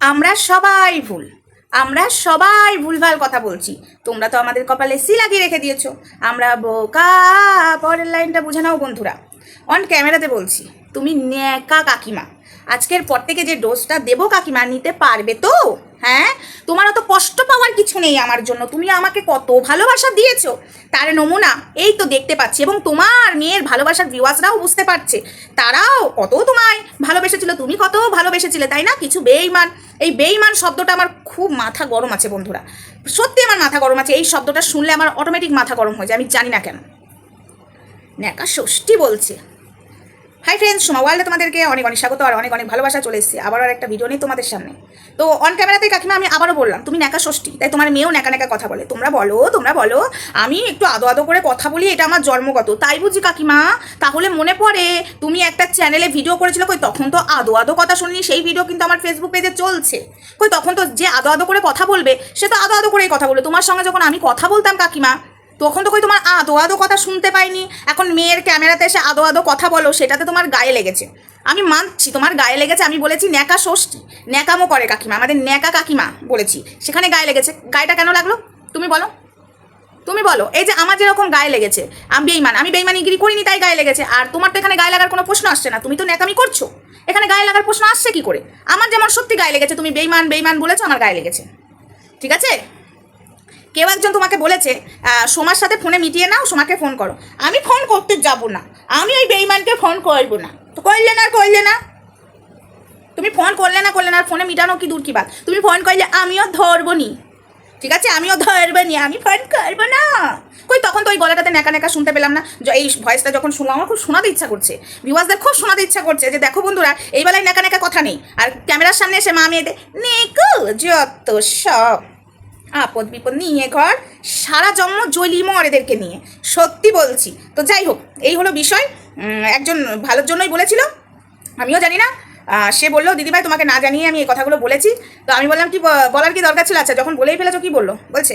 আমরা সবাই ভুল। আমরা সবাই ভুলভাল কথা বলছি। তোমরা তো আমাদের কপালে সি লাগিয়ে রেখে দিয়েছ। আমরা বোকা, পরের লাইনটা বুঝে নাও বন্ধুরা। অন ক্যামেরাতে বলছি, তুমি ন্যাকা কাকিমা। আজকের পর থেকে যে ডোজটা দেবো কাকিমা, নিতে পারবে তো? হ্যাঁ? তোমার অত কষ্ট পাওয়ার কিছু নেই আমার জন্য। তুমি আমাকে কত ভালোবাসা দিয়েছ, তার নমুনা এই তো দেখতে পাচ্ছি এবং তোমার মেয়ের ভালোবাসার ভিউয়ার্সরাও বুঝতে পারছে। তারাও কত তোমায় ভালোবেসেছিল, তুমি কত ভালোবেসেছিলে, তাই না? কিছু বেইমান, এই বেইমান শব্দটা আমার খুব মাথা গরম আছে বন্ধুরা। সত্যি আমার মাথা গরম আছে, এই শব্দটা শুনলে আমার অটোমেটিক মাথা গরম হয়ে যায়, আমি জানি না কেন। ন্যাকা ষষ্ঠী বলছে। হাই ফ্রেন্ডস সোমা ওয়ার্ল্ডে তোমাদেরকে অনেক অনেক স্বাগত আর অনেক অনেক ভালোবাসা চলে এসেছে। আবার আর একটা ভিডিও নেই তোমাদের সামনে। তো অন ক্যামেরাতে কাকিমা আমি আবারও বললাম, তুমি ন্যাকা ষষ্ঠী, তাই তোমার মেয়েও ন্যাকা ন্যাকা কথা বলে। তোমরা বলো তোমরা বলো, আমি একটু আদো আদো করে কথা বলি, এটা আমার জন্মগত। তাই বুঝি কাকিমা, তাহলে মনে পড়ে তুমি একটা চ্যানেলে ভিডিও করেছিল, কই তখন তো আদো আদো কথা শুনলি সেই ভিডিও কিন্তু আমার ফেসবুক পেজে চলছে। কই তখন তো যে আদো আদো করে কথা বলবে, সে তো আদো আদো করেই কথা বলবে। তোমার সঙ্গে যখন আমি কথা বলতাম কাকিমা তখন তো কই তোমার আদো আদো কথা শুনতে পাইনি। এখন মেয়ের ক্যামেরাতে এসে আদো আদো কথা বলো, সেটাতে তোমার গায়ে লেগেছে। আমি মানছি, তোমার গায়ে লেগেছে, আমি বলেছি ন্যাকা ষষ্ঠী। ন্যাকামো করে কাকিমা, আমাদের ন্যাকা কাকিমা বলেছি। সেখানে গায়ে লেগেছে। গায়েটা কেন লাগল? তুমি বলো। তুমি বলো, এই যে আমার যেরকম গায়ে লেগেছে, আমি বেইমান আমি বেইমানিগিরি করিনি, তাই গায়ে লেগেছে। আর তোমার তো এখানে গায়ে লাগার কোনো প্রশ্ন আসছে না, তুমি তো ন্যাকামি করছ। এখানে গায়ে লাগার প্রশ্ন আসছে কি করে? আমার যেমন সত্যি গায়ে লেগেছে, তুমি বেইমান বেইমান বলেছ, আমার গায়ে লেগেছে। ঠিক আছে? কেউ একজন তোমাকে বলেছে সোমার সাথে ফোনে মিটিয়ে নাও, সোমাকে ফোন করো। আমি ফোন করতে যাব না। আমি ওই বেইমানকে ফোন করব না। তো করলে না করলে না। তুমি ফোন করলে না করলে না ফোনে মিটানো কি দূর কি বাদ তুমি ফোন করলে আমিও ধরবো নি ঠিক আছে? আমিও ধরবো নি আমি ফোন করব না। কই, তখন তো ওই গলাটাতে নেকা নেকা শুনতে পেলাম না। এই ভয়েসটা যখন শুনলাম, আমার খুব শোনাতে ইচ্ছা করছে। ভিউয়ার্সদের খুব শোনাতে ইচ্ছা করছে যে, দেখো বন্ধুরা, এই বেলায় নেকা নেকা কথা নেই। আর ক্যামেরার সামনে এসে মা মেয়েদের, নেকু, যত সব আপদ বিপদ নিয়ে ঘর, সারা জন্ম জ্বলিমো এদেরকে নিয়ে। সত্যি বলছি। তো যাই হোক, এই হলো বিষয়। একজন ভালোর জন্যই বলেছিল। আমিও জানি না। সে বলল, দিদিভাই, তোমাকে না জানিয়ে আমি এই কথাগুলো বলেছি। তো আমি বললাম, কি বলার কি দরকার ছিল? আচ্ছা যখন বলেই ফেলেছো, কি বলল? বলছে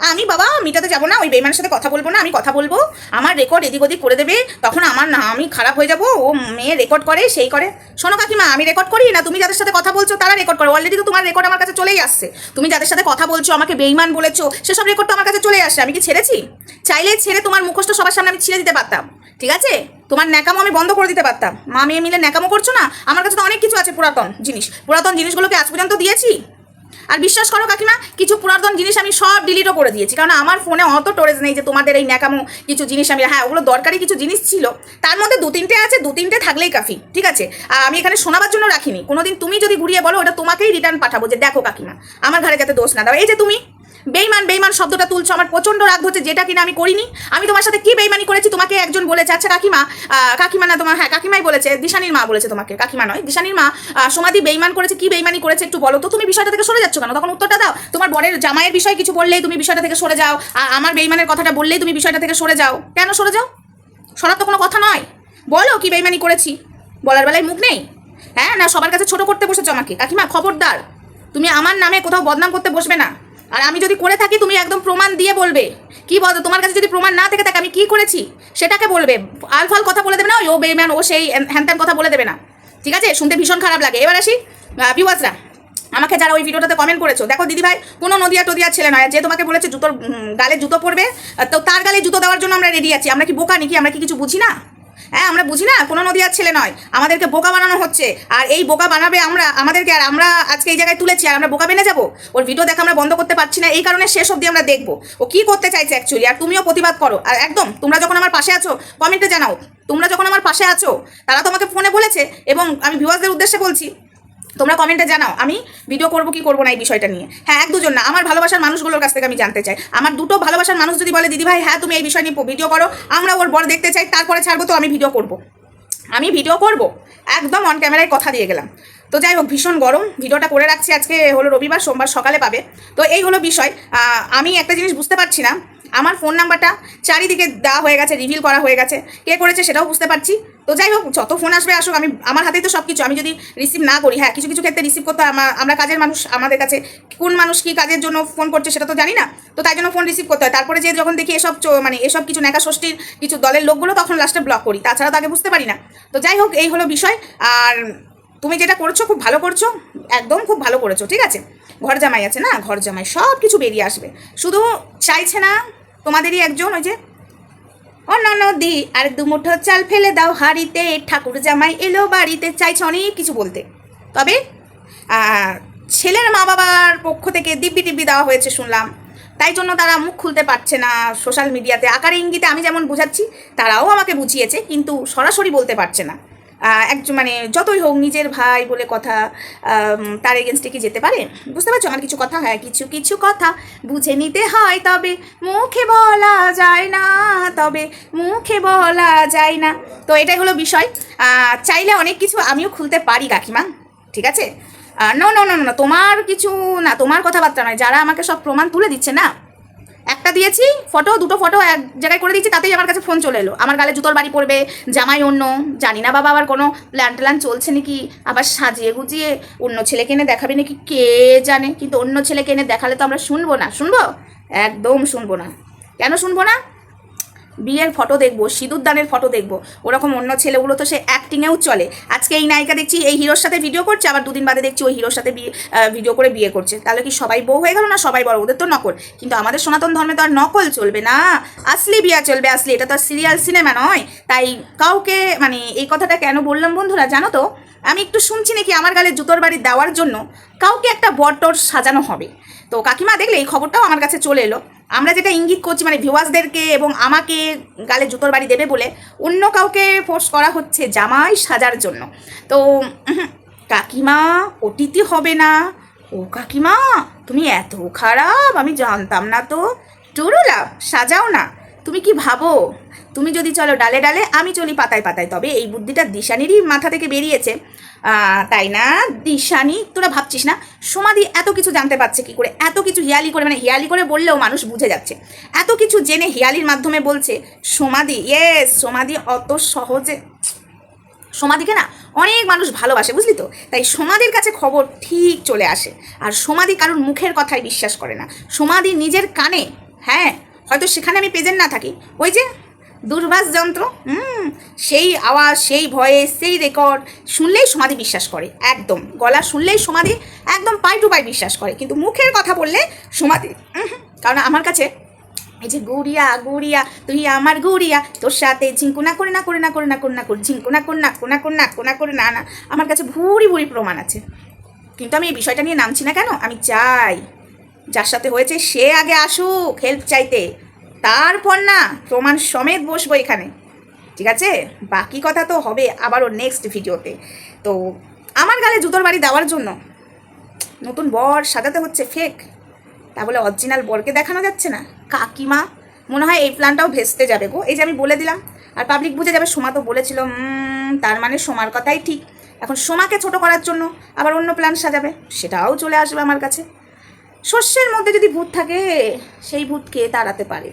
আমি বাবা, মিটাতে যাব না, ওই বেইমানের সাথে কথা বলব না, আমি কথা বলব। আমার রেকর্ড এদিক ওদিক করে দেবে, তখন আমার না, আমি খারাপ হয়ে যাব, ও মেয়ে রেকর্ড করে, সেই করে। শোনো কাকিমা, আমি রেকর্ড করি না, তুমি যাদের সাথে কথা বলছো, তারা রেকর্ড করে। অলরেডি তো তোমার রেকর্ড আমার কাছে চলেই আসছে। তুমি যাদের সাথে কথা বলছো, আমাকে বেইমান বলেছ, সেসব রেকর্ড তো আমার কাছে চলে আসছে, আমি কি ছেড়েছি? চাইলে ছেড়ে তোমার মুখোশটা সবার সামনে আমি ছিঁড়ে দিতে পারতাম, ঠিক আছে? তোমার ন্যাকামো আমি বন্ধ করে দিতে পারতাম। মা মেয়ে মিলে ন্যাকামো করছ না? আমার কাছে তো অনেক কিছু আছে পুরাতন জিনিস। পুরাতন জিনিসগুলোকে আজ পর্যন্ত দিয়েছি। আর বিশ্বাস করো কাকিমা, কিছু পুরাতন জিনিস আমি সব ডিলিটও করে দিয়েছি। কারণ আমার ফোনে অত টোরেজ নেই যে তোমাদের এই ন্যাকামো কিছু জিনিস আমি হ্যাঁ ওগুলো দরকারি কিছু জিনিস ছিল। তার মধ্যে দু তিনটে আছে, দু তিনটে থাকলেই কাফি, ঠিক আছে? আর আমি এখানে শোনাবার জন্য রাখিনি। কোনোদিন তুমি যদি ঘুরিয়ে বলো, ওটা তোমাকেই রিটার্ন পাঠাবো যে দেখো কাকিমা, আমার ঘরে যাতে দোষ না দাও। এই যে তুমি বেইমান বেইমান শব্দটা তুলছো, আমার প্রচণ্ড রাগ হচ্ছে যেটা কিনা আমি করিনি। আমি তোমার সাথে কি বেইমানি করেছি, তোমাকে একজন বলেছে আচ্ছা কাকিমা কাকিমা না তোমার হ্যাঁ কাকিমাই বলেছে, দিশানির মা বলেছে তোমাকে, কাকিমা নয়, দিশানির মা সমাধি বেইমান করেছে, কি বেইমানি করেছে একটু বলো তো, তুমি বিষয়টা থেকে সরে যাচ্ছ কেন? তখন উত্তরটা দাও। তোমার বরের জামাইয়ের বিষয়ে কিছু বললেই তুমি বিষয়টা থেকে সরে যাও আমার বেইমানের কথাটা বললেই তুমি বিষয়টা থেকে সরে যাও। কেন সরে যাও? সরার তো কোনো কথা নয়। বলো কি বেইমানি করেছি। বলার বেলায় মুখ নেই। হ্যাঁ না, সবার কাছে ছোট করতে বসেছো আমাকে। কাকিমা, খবরদার। তুমি আমার নামে কোথাও বদনাম করতে বসবে না। আর আমি যদি করে থাকি, তুমি একদম প্রমাণ দিয়ে বলবে। কি বলতো, তোমার কাছে যদি প্রমাণ না থেকে থাকে, আমি কি করেছি? সেটাকে বলবে। আলফাল কথা বলে দেবে না, ওই ও বেইমান ও সেই হ্যান কথা বলে দেবে না। ঠিক আছে? শুনতে ভীষণ খারাপ লাগে। এবার আসি ভিউয়ার্সরা আমাকে যারা ওই ভিডিওটাতে কমেন্ট করেছ, দেখো দিদিভাই কোনো নদিয়া টদিয়া ছেলে নয়। যে তোমাকে বলেছে জুতোর গালে জুতো পরবে, তো তার গালে জুতো দেওয়ার জন্য আমরা রেডি আছি। আমরা কি বোকা নাকি? আমরা কি কিছু বুঝি না? হ্যাঁ আমরা বুঝি না, কোনো নদিয়ার ছেলে নয়। আমাদেরকে বোকা বানানো হচ্ছে। আর এই বোকা বানাবে আমরা, আমাদেরকে আর আমরা আজকে এই জায়গায় তুলেছি, আর আমরা বোকা বেনে যাব? ওর ভিডিও দেখা আমরা বন্ধ করতে পারছি না, এই কারণে শেষ অবধি আমরা দেখব। ও কী করতে চাইছে অ্যাকচুয়ালি আর তুমিও প্রতিবাদ করো। আর একদম, তোমরা যখন আমার পাশে আছো কমেন্টে জানাও। তোমরা যখন আমার পাশে আছো, তারা তোমাকে ফোনে বলেছে, এবং আমি ভিউয়ার্সদের উদ্দেশ্যে বলছি তোমরা কমেন্টে জানাও, আমি ভিডিও করব কি করব না এই বিষয়টা নিয়ে। হ্যাঁ এক দুজন না, আমার ভালোবাসার মানুষগুলোর কাছ থেকে আমি জানতে চাই। আমার দুটো ভালোবাসার মানুষ যদি বলে, দিদি ভাই হ্যাঁ তুমি এই বিষয় নিয়ে ভিডিও করো, আমরা ওর বর দেখতে চাই, তারপরে ছাড়বো তো, আমি ভিডিও করব। আমি ভিডিও করব? একদম অন ক্যামেরায় কথা দিয়ে গেলাম। তো যাই হোক, ভীষণ গরম। ভিডিওটা করে রাখছি, আজকে হলো রবিবার, সোমবার সকালে পাবে। তো এই হলো বিষয়। আমি একটা জিনিস বুঝতে পারছি না আমার ফোন নাম্বারটা চারিদিকে দেওয়া হয়ে গেছে রিভিল করা হয়ে গেছে। কে করেছে সেটাও বুঝতে পারছি। তো যাই হোক, যত ফোন আসবে আসুক, আমি, আমার হাতেই তো সব কিছু আমি যদি রিসিভ না করি হ্যাঁ কিছু কিছু ক্ষেত্রে রিসিভ করতে আমরা কাজের মানুষ, আমাদের কাছে কোন মানুষ কি কাজের জন্য ফোন করছে সেটা তো জানি না। তো তাই জন্য ফোন রিসিভ করতে হয়। তারপরে যে যখন দেখি এসব মানে এসব কিছু নেকা ষষ্ঠীর কিছু দলের লোকগুলো, তখন লাস্টে ব্লক করি। তাছাড়া তো আগে বুঝতে পারি না। তো যাই হোক, এই হলো বিষয়। আর তুমি যেটা করছ, খুব ভালো করছ। একদম খুব ভালো করেছ, ঠিক আছে? ঘর জামাই আছে না? ঘর জামাই সব কিছু বেরিয়ে আসবে। শুধু চাইছে না তোমাদেরই একজন ওই যে? নদী আর দু মুঠো চাল ফেলে দাও হাড়িতে, ঠাকুর জামাই এলো বাড়িতে, চাইছে অনেক কিছু বলতে। তবে ছেলের মা বাবার পক্ষ থেকে দিব্যি দিব্যি দেওয়া হয়েছে শুনলাম। তাই জন্য তারা মুখ খুলতে পারছে না সোশ্যাল মিডিয়াতে। আকারে ইঙ্গিতে আমি যেমন বুঝাচ্ছি, তারাও আমাকে বুঝিয়েছে, কিন্তু সরাসরি বলতে পারছে না। একজন মানে যতই হোক নিজের ভাই বলে কথা তার এগেনস্টে কি যেতে পারে? বুঝতে পারছ? আমার কিছু কথা হ্যাঁ কিছু কিছু কথা বুঝে নিতে হয়, তবে মুখে বলা যায় না, তবে মুখে বলা যায় না। তো এটাই হলো বিষয়। চাইলে অনেক কিছু আমিও খুলতে পারি, কাকিমা। ঠিক আছে? না না না না তোমার কিছু না, তোমার কথাবার্তা নয়। যারা আমাকে সব প্রমাণ তুলে দিচ্ছে না একটা দিয়েছি, ফটো, দুটো ফটো এক জায়গায় করে দিয়েছি, তাতেই আমার কাছে ফোন চলে এলো। আমার গালে জুতোর বাড়ি পড়বে, জামাই অন্য, জানি না বাবা আবার কোনো প্ল্যান ট্যান চলছে নাকি, আবার সাজিয়ে গুজিয়ে অন্য ছেলেকে এনে দেখাবে নাকি, কে জানে, কিন্তু অন্য ছেলেকে এনে দেখালে তো আমরা শুনব না, শুনব? একদম শুনব না। কেন শুনব না? বিয়ের ফটো দেখব সিঁদুরদানের ফটো দেখব। ওরকম অন্য ছেলেগুলো তো সে অ্যাক্টিংয়েও চলে। আজকে এই নায়িকা দেখছি, এই হিরোর সাথে ভিডিও করছে, আবার দুদিন বাদে দেখছি ওই হিরোর সাথে বিয়ে ভিডিও করে বিয়ে করছে। তাহলে কি সবাই বউ হয়ে গেল না সবাই বড়? ওদের তো নকল। কিন্তু আমাদের সনাতন ধর্মে তো আর নকল চলবে না। আসলি বিয়া চলবে, আসলি। এটা তো আর সিরিয়াল সিনেমা নয়। তাই কাউকে মানে এই কথাটা কেন বললাম বন্ধুরা, জানো তো? আমি একটু শুনছি নাকি আমার গালে জুতোর বাড়ি দেওয়ার জন্য কাউকে একটা বটর সাজানো হবে। তো কাকিমা দেখলে এই খবরটাও আমার কাছে চলে এলো। আমরা যেটা ইঙ্গিত করছি মানে ভিউয়ার্সদেরকে এবং আমাকে গালে জুতোর বাড়ি দেবে বলে অন্য কাউকে ফোর্স করা হচ্ছে জামাই সাজার জন্য। তো কাকিমা অতিথি হবে না। ও কাকিমা, তুমি এত খারাপ, আমি জানতাম না তো। টুরুলা সাজাও না। তুমি কি ভাবো? তুমি যদি চলো ডালে ডালে, আমি চলি পাতায় পাতায়। তবে এই বুদ্ধিটা দিশানিরই মাথা থেকে বেরিয়েছে। তাই না? দিশানি, তোরা ভাবছিস না? সমাধি এত কিছু জানতে পারছে কি করে? এত কিছু হিয়ালি করে মানে হিয়ালি করে বললেও মানুষ বুঝে যাচ্ছে। এত কিছু জেনে হিয়ালির মাধ্যমে বলছে সমাধি ইয়েস সমাধি অত সহজে সমাধিকে না অনেক মানুষ ভালোবাসে, বুঝলি তো? তাই সমাধির কাছে খবর ঠিক চলে আসে। আর সমাধি কারোর মুখের কথায় বিশ্বাস করে না। সমাধি নিজের কানে হ্যাঁ হয়তো সেখানে আমি প্রেজেন্ট না থাকি ওই যে দুর্বাস যন্ত্র হুম সেই আওয়াজ সেই ভয়েস সেই রেকর্ড শুনলেই সমাধি বিশ্বাস করে একদম গলা শুনলেই সমাধি একদম পাই টু পাই বিশ্বাস করে কিন্তু মুখের কথা বললে সমাধি কারণ আমার কাছে এই যে গুড়িয়া গুড়িয়া তুই আমার গুড়িয়া তোর সাথে ঝিঙ্কুনা করে না করে না করে না করে না করে ঝিঙ্কুনা করে না কোনা করে না কোনা করে না না আমার কাছে ভুরি ভুরি প্রমাণ আছে কিন্তু আমি এই বিষয়টা নিয়ে নামছি না কেন আমি চাই যার সাথে হয়েছে সে আগে আসুক হেল্প চাইতে। তারপর না প্রমাণ সমেত বসবো এখানে। ঠিক আছে? বাকি কথা তো হবে আবারও নেক্সট ভিডিওতে। তো আমার গালে জুতোর বাড়ি দেওয়ার জন্য। নতুন বর সাজাতে হচ্ছে ফেক তা বলে অরিজিনাল বরকে দেখানো যাচ্ছে না। কাকিমা, মনে হয় এই প্ল্যানটাও ভেস্তে যাবে গো। এই যে আমি বলে দিলাম। আর পাবলিক বুঝে যাবে সোমা তো বলেছিল তার মানে সোমার কথাই ঠিক। এখন সোমাকে ছোট করার জন্য আবার অন্য প্ল্যান সাজাবে। সেটাও চলে আসবে আমার কাছে। শস্যের মধ্যে যদি ভূত থাকে, সেই ভূত কে তাড়াতে পারে?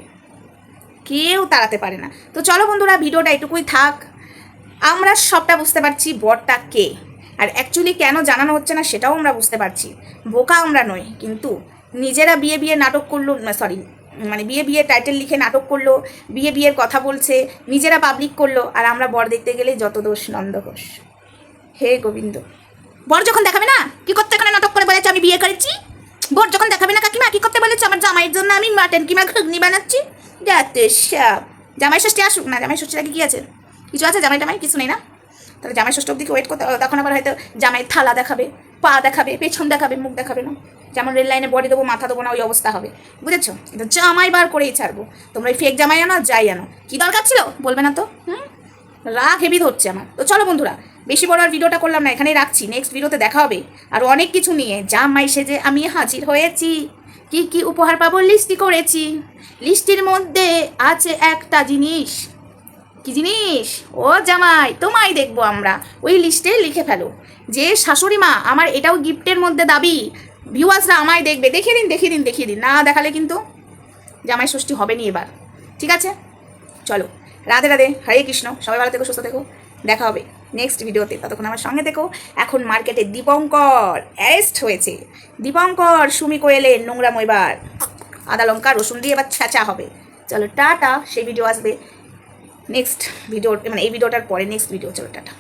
কেউ তাড়াতে পারে না। তো চলো বন্ধুরা, ভিডিওটা এটুকুই থাক। আমরা সবটা বুঝতে পারছি বরটা কে। আর অ্যাকচুয়ালি কেন জানানো হচ্ছে না, সেটাও আমরা বুঝতে পারছি। বোকা আমরা নই, কিন্তু নিজেরা বিয়ে বিয়ে নাটক করল সরি মানে বিয়ে বিয়ে টাইটেল লিখে নাটক করল, বিয়ে বিয়ের কথা বলছে, নিজেরা পাবলিক করল, আর আমরা বর দেখতে গেলে যত দোষ নন্দ ঘোষ। হে গোবিন্দ। বর যখন দেখাবে না, কি করতে এখানে নাটক করে বলেছে, আমি বিয়ে করেছি? বর যখন দেখাবে না কাকিমা, কি করতে বলেছে? আমার জামাইয়ের জন্য আমি মাটন কিমা ঘুগনি বানাচ্ছি। যাতে সাপ। জামাই ষষ্ঠী আসুক না, জামাই ষষ্ঠীর আগে কি আছে? কিছু আছে জামাই টামাই? কিছু নেই না? তাহলে জামাই ষষ্ঠী অব্দি ওয়েট করতে তখন আবার হয়তো জামাই থালা দেখাবে, পা দেখাবে, পেছন দেখাবে, মুখ দেখাবে না? যেমন রেল লাইনে বডি দেবো, মাথা দেবো না, ওই অবস্থা হবে। বুঝেছ? কিন্তু জামাই বার করেই ছাড়বো। তোমরা এই ফেক জামাই আনো যাই আনো। কি দরকার ছিল? বলবে না তো, হুম? রাগ হেভি ধরছে আমার। তো চলো বন্ধুরা বেশি বড় আর ভিডিওটা করলাম না, এখানেই রাখছি। নেক্সট ভিডিওতে দেখা হবে। আর অনেক কিছু নিয়ে। জামাই সেজে আমি হাজির হয়েছি। কি কি উপহার পাবো? লিস্টি করেছি। লিস্টির মধ্যে আছে একটা জিনিস। কি জিনিস? ও জামাই, তোমায় দেখব আমরা। ওই লিস্টে লিখে ফেলো। যে শাশুড়ি মা, আমার এটাও গিফটের মধ্যে দাবি। ভিউয়ার্সরা আমায় দেখবে। দেখিয়ে দিন দেখিয়ে দিন দেখিয়ে দিন। না দেখালে কিন্তু জামাই ষষ্ঠী হবে নি এবার। ঠিক আছে? চলো। রাধে রাধে। হরে কৃষ্ণ। সবাই ভালো থেকো, সুস্থ থেকো। দেখা হবে। নেক্সট ভিডিওতে, ততক্ষণ আমার সঙ্গে দেখো এখন মার্কেটে দীপঙ্কর অ্যারেস্ট হয়েছে। দীপঙ্কর, সুমি কোয়েলের নোংরা ময়বার আদা লঙ্কা, রসুন দিয়ে এবার ছ্যাঁচা হবে। চলো, টাটা, সেই ভিডিও আসবে। নেক্সট ভিডিও মানে এই ভিডিওটার পরে, নেক্সট ভিডিও, চলো, টাটা।